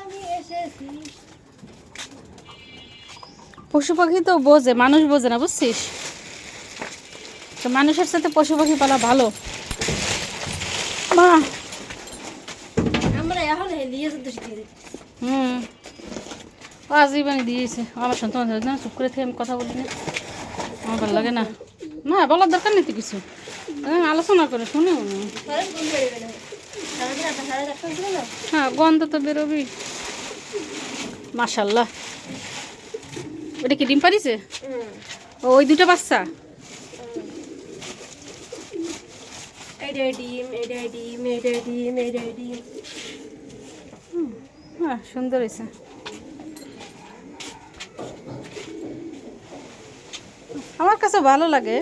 আমি এসেছি। পশু পাখি তো বোঝে মানুষ বোঝে না বুঝছিস? তো মানুষের সাথে পশু পাখি পালা ভালো। মা আমরা এখন হুম। বানিয়ে দিয়েছে। আমার সন্তান চুপ করে থেকে আমি কথা বলি না। আমার ভালো লাগে না। না বলার দরকার নেই তো কিছু। আলোচনা করে শুনেও না সারা ঘুম বেড়ে গেল সারাদিন আটটা সাড়ে চারটা ছিল না হ্যাঁ গন্ধ তো বেরোবি মাশাল্লাহ। ওটা কি ডিম পারিছে ওই দুটো বাচ্চা? হ্যাঁ সুন্দর হয়েছে। আমার কাছে ভালো লাগে।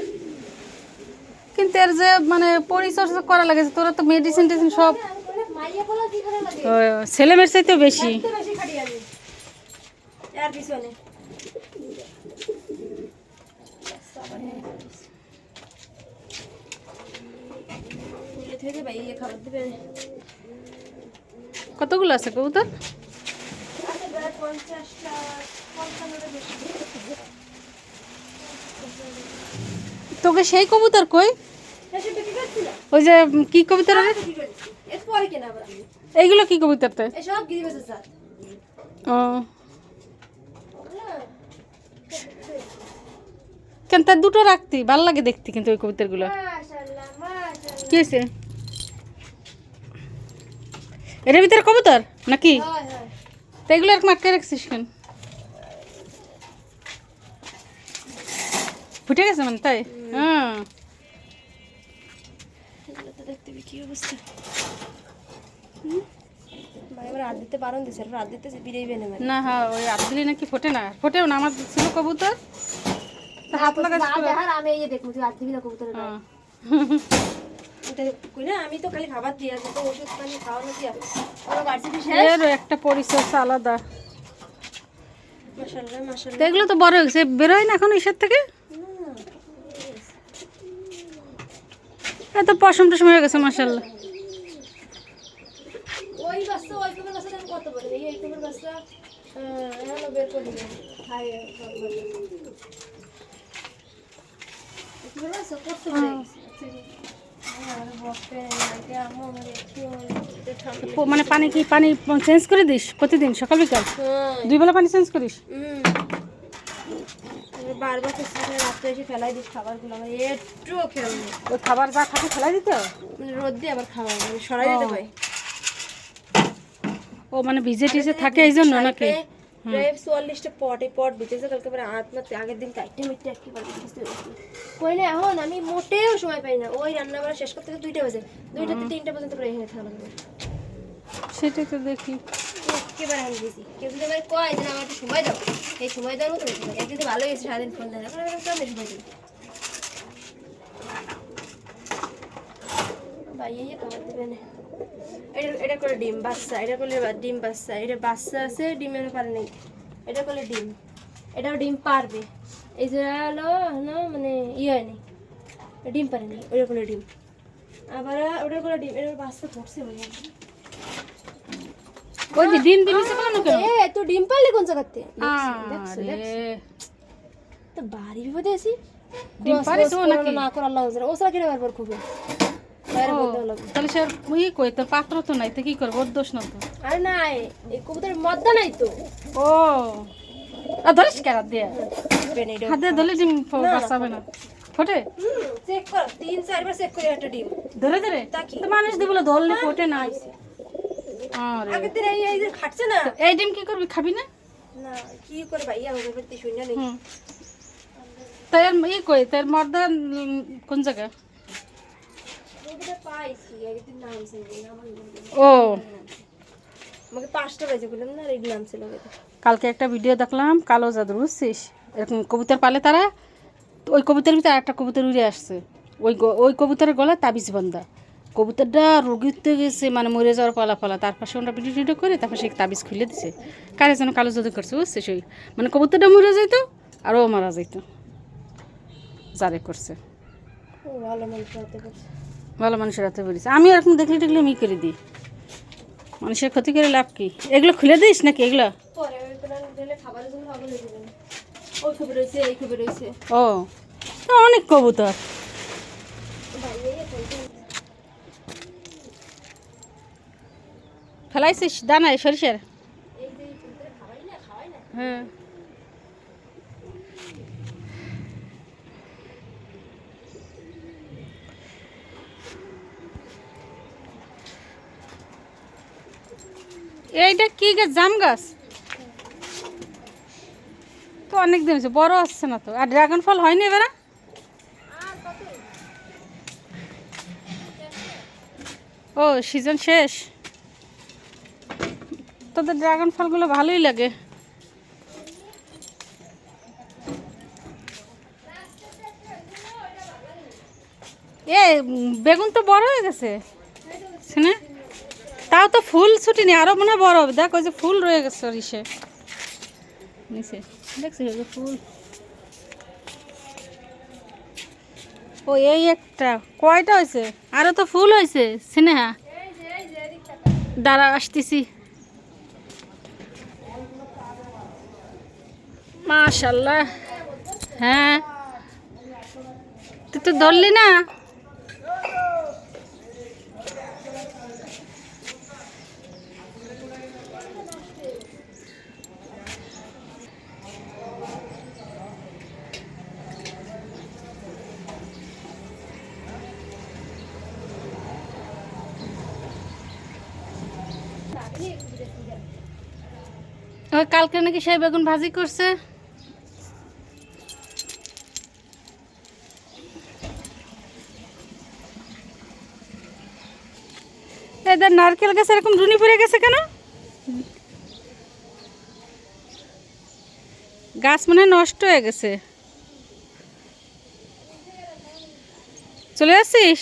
কিন্তু যে মানে পরিচর্যা করা লাগে, তোরা তো মেডিসিন টেডিসিন সব ছেলে মেয়ের চাইতেও বেশি। কতগুলো আছে কবুতর? তোকে সেই কবুতর কই? ওই যে কি কবুতর রে? এইগুলো কি কবুতর তো এসব গিরি বেঁচে স্যার ও। কেন, তার দুটো রাখতি, ভালো লাগে দেখতে কিন্তু ওই মাশাআল্লাহ কি হয়েছে? এটার ভিতরে কবুতর, নাকি? তা এগুলো এরকম আটকে রাখছিস কেন? ফুটে গেছে মানে তাই? হ্যাঁ। তো হবে কি অবস্থা? এবার হাত দিতে বারণ দিছে এরপর হাত দিতে বিড়েইবে না না হ্যাঁ ওই নাকি ফোটে না ফোটেও না আমার ছিল কবুতর। হাত লাগা আমি এই দেখব তুই হাত দিবি না কবুতরের গায়ে। এটা আমি তো খালি খাবার দিয়া যত ওষুধ পানি খাওয়ানো দিয়া একটা পরিচর্যা আলাদা। তো এগুলো তো বড় হয়েছে বেরোয় না এখন ইসের থেকে? এত পশম টসম হয়ে গেছে মাসাল্লাহ ওই বাচ্চা ওই তোমার বাচ্চা কত বলে? এই তোমার বাচ্চা এখনও বের করে দিবে হাই তোমার বাচ্চা কত বলে মানে পানি কি পানি চেঞ্জ করে দিস প্রতিদিন সকাল বিকাল? দুই বেলা পানি চেঞ্জ করিস? বারবার তো রাত্রে এসে ফেলাই দিস খাবারগুলো আমার। একটু খেয়াল নেই। ওই খাবার যা খাবি ফেলাই দিতে? মানে রোদ দিয়ে আবার খাওয়া মানে সরাই দিতে হয় ও মানে ভিজে টিজে থাকে এই জন্য নাকি? প্রায় চুয়াল্লিশটা পট এই পট কালকে পরে আট মাত্র আগের দিন কাইটে মিটে একেবারে বিতেছে কই না এখন আমি মোটেও সময় পাই না। ওই রান্না বাড়া শেষ করতে দুইটা বাজে। দুইটা থেকে তিনটা পর্যন্ত করে এখানে থাকা লাগবে সেটাই তো দেখি। একেবারে আমি বিজি কেউ যদি আমার কয় যে আমার একটু সময় দাও এই সময় দেওয়ার মতো একদিন ভালোই আছে সারাদিন ফোন দেয় এখন আমি কেমন সময় এটা এটা করে ডিম বাচ্চা, এটা করলে ডিম বাচ্চা এটা বাচ্চা ডিমের পারে এটা করলে ডিম ডিম পারবে। এই যে হলো মানে ইয়ে হয়নি ডিম পারে নেই, ওটা করলে ডিম। আবার ওটা করে ডিম এটা বাচ্চা পড়ছে ওই যে ডিম দিলিছে কেন কেন এ তো ডিম পারলে কোন জায়গাতে তো বাড়ি বিপদে আছি ডিম ক্রস পারিস ও নাকি? না করে আল্লাহ জানে ও সারা কিনে বারবার খুব তাহলে সে ওই কই তোর পাত্র তো নাই তো কি করব ওর দোষ না তো আরে না এই কবুতরের মদ্দা নাই তো ও আর ধরিস কেন হাতে ধরলে ডিম বাঁচাবে না ফোটে চেক কর তিন চারবার চেক করে একটা ডিম ধরে ধরে তো মানুষ দিয়ে বলে ধরলে ফোটে না আগের দিন এই এই যে খাটছে না? এই ডিম কি করবি খাবি না? না কি করে ভাইয়া হবে করতে শুনে নেই। হুম। তাই আর ই কই তার মর্দা কোন ও। আমাকে পাঁচটা বাজে বললাম না এই নাম ছিল কালকে একটা ভিডিও দেখলাম কালো জাদু বুঝছিস? এরকম কবুতর পালে তারা ওই কবুতরের ভিতরে একটা কবুতর উড়ে আসছে। ওই ওই কবুতরের গলা তাবিজ বন্ধা। কবুতরটা রোগীতে গেছে মানে মরে যাওয়ার পালা পালা তার পাশে ওটা ভিডিও টিডিও করে তারপর সে তাবিজ খুলে দিছে। কারে যেন কালো জাদু করছে বুঝছিস ওই মানে কবুতরটা মরে যাইত আর ও মারা যাইত। যারে করছে। ভালো মানুষের হাতে বেরিয়েছে আমি এরকম দেখলে টেকলে আমি করে দিই। মানুষের ক্ষতি করে লাভ কি? এগুলো খুলে দিস নাকি এগুলো? পরে ওই প্ল্যান দিলে খাবারের জন্য পাগল হয়ে যাবেন ওই খবর রয়েছে এই খবর রয়েছে ও তো অনেক কবুতর ফেলাইছিস দানা সরিষার? হ্যাঁ। এইটা কি গাছ? জাম গাছ? তো অনেক দিন হয়েছে, বড় আসছে না তো। আর ড্রাগন ফল হয়নি এবারে? ও সিজন শেষ। তোদের ড্রাগন ফলগুলো ভালোই লাগে। এ, বেগুন তো বড় হয়ে গেছে। তাও তো ফুল ছুটিনি নেই আরও মনে হয় বড় হবে। দেখ, ওই যে ফুল রয়ে গেছে যে ফুল। ও, এই একটা, কয়টা হয়েছে? আরও তো ফুল হয়েছে। স্নেহা দাঁড়া, আসতেছি। মাশাল্লাহ হ্যাঁ। তুই তো ধরলি না? কালকে নাকি সেই বেগুন ভাজি করছে। এদের নারকেল গাছ এরকম রুনি পড়ে গেছে কেন? গাছ মনে নষ্ট হয়ে গেছে। চলে আসছিস